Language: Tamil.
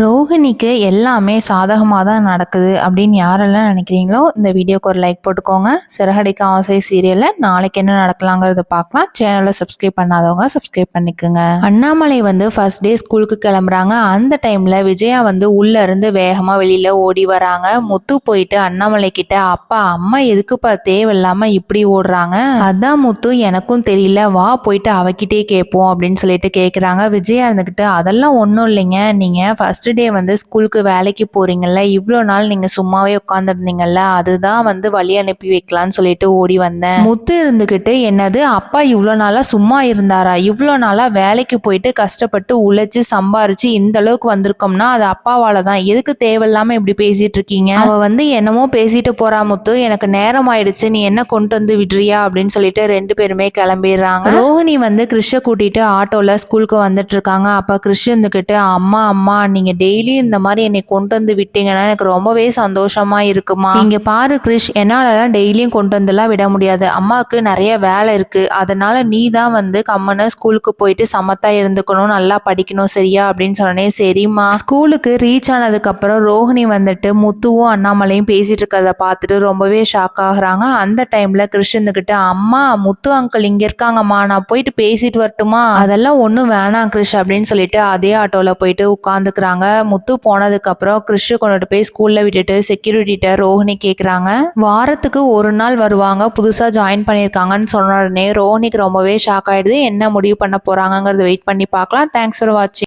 ரோஹிணிக்கு எல்லாமே சாதகமாக தான் நடக்குது அப்படின்னு யாரெல்லாம் நினைக்கிறீங்களோ இந்த வீடியோக்கு ஒரு லைக் போட்டுக்கோங்க. சிறகடிக்க ஆசை சீரியலில் நாளைக்கு என்ன நடக்கலாங்கிறத பார்க்கலாம். சேனலை சப்ஸ்கிரைப் பண்ணாதவங்க சப்ஸ்கிரைப் பண்ணிக்கோங்க. அண்ணாமலை வந்து ஃபர்ஸ்ட் டே ஸ்கூலுக்கு கிளம்புறாங்க. அந்த டைமில் விஜயா வந்து உள்ளே இருந்து வேகமாக வெளியில் ஓடி வராங்க. முத்து போயிட்டு அண்ணாமலை கிட்ட அப்பா அம்மா எதுக்குப்பா தேவையில்லாமல் இப்படி ஓடுறாங்க? அதான் முத்து எனக்கும் தெரியல. வா போயிட்டு அவகிட்டே கேட்போம் அப்படின்னு சொல்லிட்டு கேட்குறாங்க விஜயா இருந்துக்கிட்டு அதெல்லாம் ஒன்றும் இல்லைங்க. நீங்கள் ஃபர்ஸ்ட் டே வந்து ஸ்கூலுக்கு வேலைக்கு போகிறீங்கல்ல இவ்வளோ நாள் நீங்கள் சும்மாவே உட்காந்துருந்தீங்கல்ல அதுதான் வந்து வழி அனுப்பி வைக்கலான்னு சொல்லிட்டு ஓடி வந்தேன். முத்து இருந்துக்கிட்டு என்னது அப்பா இவ்வளோ நாளாக சும்மா இருந்தாரா? இவ்வளோ நாளாக வேலைக்கு போயிட்டு கஷ்டப்பட்டு உழைச்சி சம்பாரிச்சு இந்த அளவுக்கு வந்திருக்கோம்னா அது அப்பாவால தான் எதுக்கு தேவையில்லாமல் இப்படி பேசிட்டு இருக்கீங்க? அவ வந்து என்னமோ பேசிட்டு போறா முத்து. எனக்கு நேரம் ஆயிடுச்சு. நீ என்ன கொண்டு வந்து விடுறியா? அப்படின்னு சொல்லிட்டு ரெண்டு பேருமே கிளம்பிடுறாங்க. ரோஹிணி வந்து கிறிஷ கூட்டிட்டு ஆட்டோல ஸ்கூலுக்கு வந்துட்டு இருக்காங்க. அப்ப கிறிஷ் இருந்துகிட்டு அம்மா அம்மா நீங்க டெய்லி இந்த மாதிரி என்னை கொண்டு வந்து விட்டீங்கன்னா எனக்கு ரொம்பவே சந்தோஷமாக இருக்குமா? நீங்கள் பாரு கிறிஷ் என்னாலலாம் டெய்லியும் கொண்டு வந்துலாம் விட முடியாது. அம்மாவுக்கு நிறைய வேலை இருக்குது அதனால் நீ தான் வந்து கம்மனை ஸ்கூலுக்கு போயிட்டு சமத்தாக இருந்துக்கணும் நல்லா படிக்கணும் சரியா? அப்படின்னு சொன்னேன் சரிம்மா. ஸ்கூலுக்கு ரீச் ஆனதுக்கப்புறம் ரோஹிணி வந்துட்டு முத்துவும் அண்ணாமலையும் பேசிட்டு இருக்கிறத பார்த்துட்டு ரொம்பவே ஷாக் ஆகுறாங்க. அந்த டைம்ல கிரிஷ் இருந்துக்கிட்டு அம்மா முத்து அங்கிள் இங்க இருக்காங்கம்மா. நான் போயிட்டு பேசிட்டு வரட்டுமா? அதெல்லாம் ஒன்றும் வேணாம் கிரிஷ் அப்படின்னு சொல்லிட்டு அதே ஆட்டோல போயிட்டு உட்காந்துக்கிறாங்க முத்து போனதுக்கு அப்புறம் கிறிஷ் கொண்டுட்டு போய் ஸ்கூல்ல விட்டுட்டு செக்யூரிட்டிட்ட ரோஹிணி கேக்குறாங்க. வாரத்துக்கு ஒரு நாள் வருவாங்க. புதுசா ஜாயின் பண்ணியிருக்காங்கன்னு சொன்ன உடனே ரோஹினிக்கு ரொம்பவே ஷாக் ஆயிடுது. என்ன முடிவு பண்ண போறாங்கங்கிறத வெயிட் பண்ணி பார்க்கலாம். தேங்க்ஸ் ஃபார் வாட்சிங்